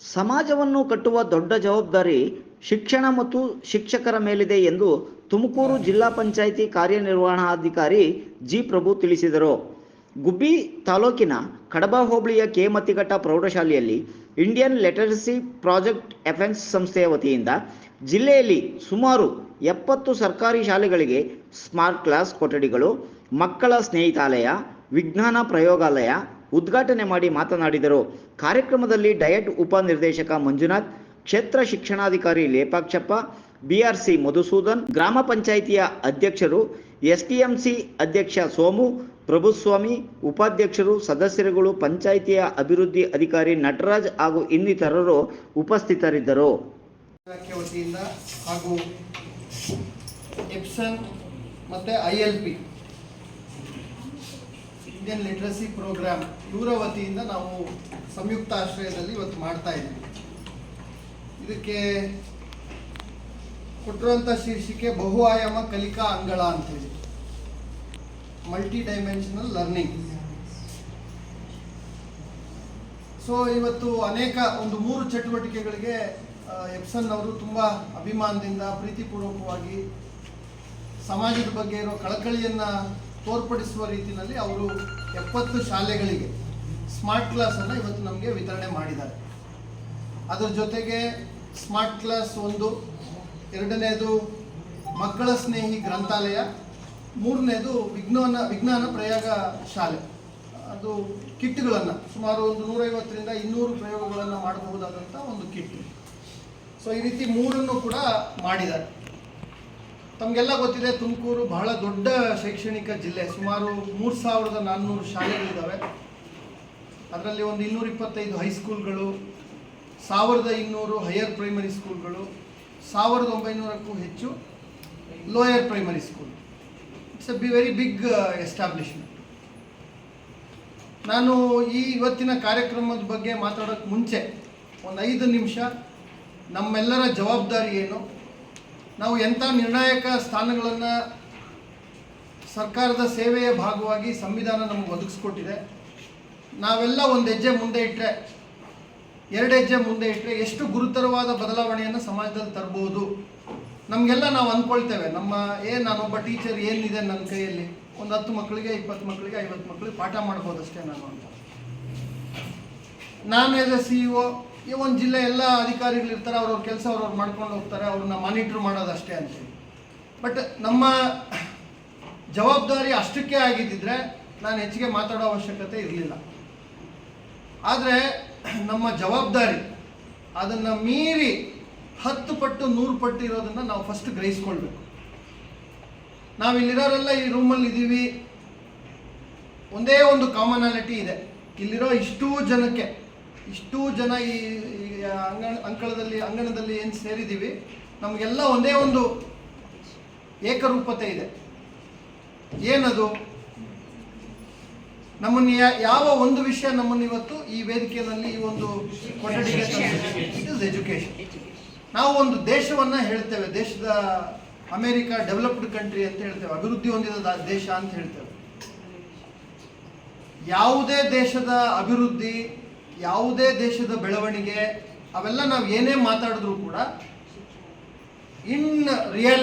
ಸಮಾಜವನ್ನು ಕಟ್ಟುವ ದೊಡ್ಡ ಜವಾಬ್ದಾರಿ ಶಿಕ್ಷಣ ಮತ್ತು ಶಿಕ್ಷಕರ ಮೇಲಿದೆ ಎಂದು ತುಮಕೂರು ಜಿಲ್ಲಾ ಪಂಚಾಯಿತಿ ಕಾರ್ಯನಿರ್ವಹಣಾಧಿಕಾರಿ ಜಿ ಪ್ರಭು ತಿಳಿಸಿದರು. ಗುಬ್ಬಿ ತಾಲೂಕಿನ ಕಡಬ ಹೋಬಳಿಯ ಕೆಮತಿಘಟ್ಟ ಪ್ರೌಢಶಾಲೆಯಲ್ಲಿ ಇಂಡಿಯನ್ ಲಿಟರಸಿ ಪ್ರಾಜೆಕ್ಟ್ ಎಫೆನ್ಸ್ ಸಂಸ್ಥೆಯ ವತಿಯಿಂದ ಜಿಲ್ಲೆಯಲ್ಲಿ ಸುಮಾರು ಎಪ್ಪತ್ತು ಸರ್ಕಾರಿ ಶಾಲೆಗಳಿಗೆ ಸ್ಮಾರ್ಟ್ ಕ್ಲಾಸ್ ಕೊಠಡಿಗಳು, ಮಕ್ಕಳ ಸ್ನೇಹಿತಾಲಯ, ವಿಜ್ಞಾನ ಪ್ರಯೋಗಾಲಯ ಉದ್ಘಾಟನೆ ಮಾಡಿ ಮಾತನಾಡಿದರು. ಕಾರ್ಯಕ್ರಮದಲ್ಲಿ ಡಯಟ್ ಉಪನಿರ್ದೇಶಕ ಮಂಜುನಾಥ್, ಕ್ಷೇತ್ರ ಶಿಕ್ಷಣಾಧಿಕಾರಿ ಲೇಪಾಕ್ಷಪ್ಪ, ಬಿಆರ್ಸಿ ಮಧುಸೂದನ್, ಗ್ರಾಮ ಪಂಚಾಯಿತಿಯ ಅಧ್ಯಕ್ಷರು ಎಸ್ಟಿಎಂಸಿ ಅಧ್ಯಕ್ಷ ಸೋಮು, ಪ್ರಭುಸ್ವಾಮಿ, ಉಪಾಧ್ಯಕ್ಷರು, ಸದಸ್ಯರುಗಳು, ಪಂಚಾಯಿತಿಯ ಅಭಿವೃದ್ಧಿ ಅಧಿಕಾರಿ ನಟರಾಜ್ ಹಾಗೂ ಇನ್ನಿತರರು ಉಪಸ್ಥಿತರಿದ್ದರು. ಹಾಗೂ ಎಪ್ಸನ್ ಮತ್ತು I L P Indian literacy programme ಇವರ ವತಿಯಿಂದ ನಾವು ಸಂಯುಕ್ತ ಆಶ್ರಯದಲ್ಲಿ ಇವತ್ತು ಮಾಡ್ತಾ ಇದ್ದೀವಿ. ಇದಕ್ಕೆ ಕೊಟ್ಟಿರುವಂಥ ಶೀರ್ಷಿಕೆ ಬಹು ಆಯಾಮ ಕಲಿಕಾ ಅಂಗಳ ಅಂತೇಳಿ. ಮಲ್ಟಿ ಡೈಮೆನ್ಷನಲ್ ಲರ್ನಿಂಗ್ ಸೊ ಇವತ್ತು ಅನೇಕ ಒಂದು ಮೂರು ಚಟುವಟಿಕೆಗಳಿಗೆ ಎಪ್ಸನ್ ಅವರು ತುಂಬ ಅಭಿಮಾನದಿಂದ, ಪ್ರೀತಿಪೂರ್ವಕವಾಗಿ ಸಮಾಜದ ಬಗ್ಗೆ ಇರೋ ಕಳಕಳಿಯನ್ನು ತೋರ್ಪಡಿಸುವ ರೀತಿಯಲ್ಲಿ ಅವರು ಎಪ್ಪತ್ತು ಶಾಲೆಗಳಿಗೆ ಸ್ಮಾರ್ಟ್ ಕ್ಲಾಸನ್ನು ಇವತ್ತು ನಮಗೆ ವಿತರಣೆ ಮಾಡಿದ್ದಾರೆ. ಅದರ ಜೊತೆಗೆ ಸ್ಮಾರ್ಟ್ ಕ್ಲಾಸ್ ಒಂದು, ಎರಡನೇದು ಮಕ್ಕಳ ಸ್ನೇಹಿ ಗ್ರಂಥಾಲಯ, ಮೂರನೇದು ವಿಜ್ಞಾನ ವಿಜ್ಞಾನ ಪ್ರಯೋಗ ಶಾಲೆ. ಅದು ಕಿಟ್ಗಳನ್ನು, ಸುಮಾರು ಒಂದು ನೂರೈವತ್ತರಿಂದ ಇನ್ನೂರು ಪ್ರಯೋಗಗಳನ್ನು ಮಾಡಬಹುದಾದಂಥ ಒಂದು ಕಿಟ್. ಸೊ ಈ ರೀತಿ ಮೂರನ್ನು ಕೂಡ ಮಾಡಿದ್ದಾರೆ. ತಮಗೆಲ್ಲ ಗೊತ್ತಿದೆ ತುಮಕೂರು ಬಹಳ ದೊಡ್ಡ ಶೈಕ್ಷಣಿಕ ಜಿಲ್ಲೆ, ಸುಮಾರು ಮೂರು ಸಾವಿರದ ನಾನ್ನೂರು ಶಾಲೆಗಳಿದ್ದಾವೆ ಅದರಲ್ಲಿ ಒಂದು ಇನ್ನೂರ ಇಪ್ಪತ್ತೈದು ಹೈಸ್ಕೂಲ್ಗಳು ಸಾವಿರದ ಇನ್ನೂರು ಹೈಯರ್ ಪ್ರೈಮರಿ ಸ್ಕೂಲ್ಗಳು ಸಾವಿರದ ಒಂಬೈನೂರಕ್ಕೂ ಹೆಚ್ಚು lower primary school it's a big very big establishment ನಾನು ಈ ಇವತ್ತಿನ ಕಾರ್ಯಕ್ರಮದ ಬಗ್ಗೆ ಮಾತಾಡೋಕ್ಕೆ ಮುಂಚೆ ಒಂದು ಐದು ನಿಮಿಷ ನಮ್ಮೆಲ್ಲರ ಜವಾಬ್ದಾರಿ ಏನು? ನಾವು ಎಂಥ ನಿರ್ಣಾಯಕ ಸ್ಥಾನಗಳನ್ನು ಸರ್ಕಾರದ ಸೇವೆಯ ಭಾಗವಾಗಿ ಸಂವಿಧಾನ ನಮಗೆ ಒದಗಿಸ್ಕೊಟ್ಟಿದೆ. ನಾವೆಲ್ಲ ಒಂದು ಹೆಜ್ಜೆ ಮುಂದೆ ಇಟ್ಟರೆ ಎರಡು ಹೆಜ್ಜೆ ಮುಂದೆ ಇಟ್ಟರೆ ಎಷ್ಟು ಗುರುತರವಾದ ಬದಲಾವಣೆಯನ್ನು ಸಮಾಜದಲ್ಲಿ ತರ್ಬೋದು. ನಮಗೆಲ್ಲ ನಾವು ಅಂದ್ಕೊಳ್ತೇವೆ ನಮ್ಮ ಏ, ನಾನೊಬ್ಬ ಟೀಚರ್ ಏನಿದೆ ನನ್ನ ಕೈಯಲ್ಲಿ? ಒಂದು ಹತ್ತು ಮಕ್ಕಳಿಗೆ ಇಪ್ಪತ್ತು ಮಕ್ಕಳಿಗೆ ಐವತ್ತು ಮಕ್ಕಳಿಗೆ ಪಾಠ ಮಾಡ್ಬೋದಷ್ಟೇ ನಾನು ಅಂತ. ನಾನು ಎಸ್ ಸಿ ಇ ಈ ಒಂದು ಜಿಲ್ಲೆ ಎಲ್ಲ ಅಧಿಕಾರಿಗಳು ಇರ್ತಾರೆ, ಅವ್ರವ್ರ ಕೆಲಸ ಅವ್ರವ್ರು ಮಾಡ್ಕೊಂಡು ಹೋಗ್ತಾರೆ, ಅವ್ರನ್ನ ಮಾನಿಟ್ರ್ ಮಾಡೋದಷ್ಟೇ ಅಂತೀವಿ ಬಟ್ ನಮ್ಮ ಜವಾಬ್ದಾರಿ ಅಷ್ಟಕ್ಕೆ ಆಗಿದ್ದಿದ್ರೆ ನಾನು ಹೆಚ್ಚಿಗೆ ಮಾತಾಡೋ ಅವಶ್ಯಕತೆ ಇರಲಿಲ್ಲ. ಆದರೆ ನಮ್ಮ ಜವಾಬ್ದಾರಿ, ಅದನ್ನು ಮೀರಿ ಹತ್ತು ಪಟ್ಟು, ನೂರು ಪಟ್ಟು ಇರೋದನ್ನು ನಾವು ಫಸ್ಟ್ ಗ್ರಹಿಸ್ಕೊಳ್ಬೇಕು. ನಾವು ಇಲ್ಲಿರೋರೆಲ್ಲ ಈ ರೂಮಲ್ಲಿ ಇದ್ದೀವಿ ಒಂದೇ ಒಂದು ಕಾಮನಾಲಿಟಿ ಇದೆ. ಇಲ್ಲಿರೋ ಇಷ್ಟೂ ಜನಕ್ಕೆ ಇಷ್ಟೂ ಜನ ಈ ಅಂಗಣ ಅಂಕಣದಲ್ಲಿ, ಅಂಗಣದಲ್ಲಿ ಏನು ಸೇರಿದ್ದೀವಿ, ನಮಗೆಲ್ಲ ಒಂದೇ ಒಂದು ಏಕರೂಪತೆ ಇದೆ. ಏನದು? ನಮ್ಮನ್ನ ಯಾವ ಒಂದು ವಿಷಯ ನಮ್ಮನ್ನು ಇವತ್ತು ಈ ವೇದಿಕೆಯಲ್ಲಿ ಈ ಒಂದು ಕೊಠಡಿಗೆ ಇಟ್ ಇಸ್ ಎಜುಕೇಶನ್ ನಾವು ಒಂದು ದೇಶವನ್ನ ಹೇಳ್ತೇವೆ, ದೇಶದ ಅಮೆರಿಕ ಡೆವಲಪ್ಡ್ ಕಂಟ್ರಿ ಅಂತ ಹೇಳ್ತೇವೆ, ಅಭಿವೃದ್ಧಿ ಹೊಂದಿದ ದೇಶ ಅಂತ ಹೇಳ್ತೇವೆ. ಯಾವುದೇ ದೇಶದ ಅಭಿವೃದ್ಧಿ ಯಾವುದೇ ದೇಶದ ಬೆಳವಣಿಗೆ ಅವೆಲ್ಲ ನಾವು ಏನೇ ಮಾತಾಡಿದ್ರು ಕೂಡ ಇನ್ ರಿಯಾಲಿಟಿ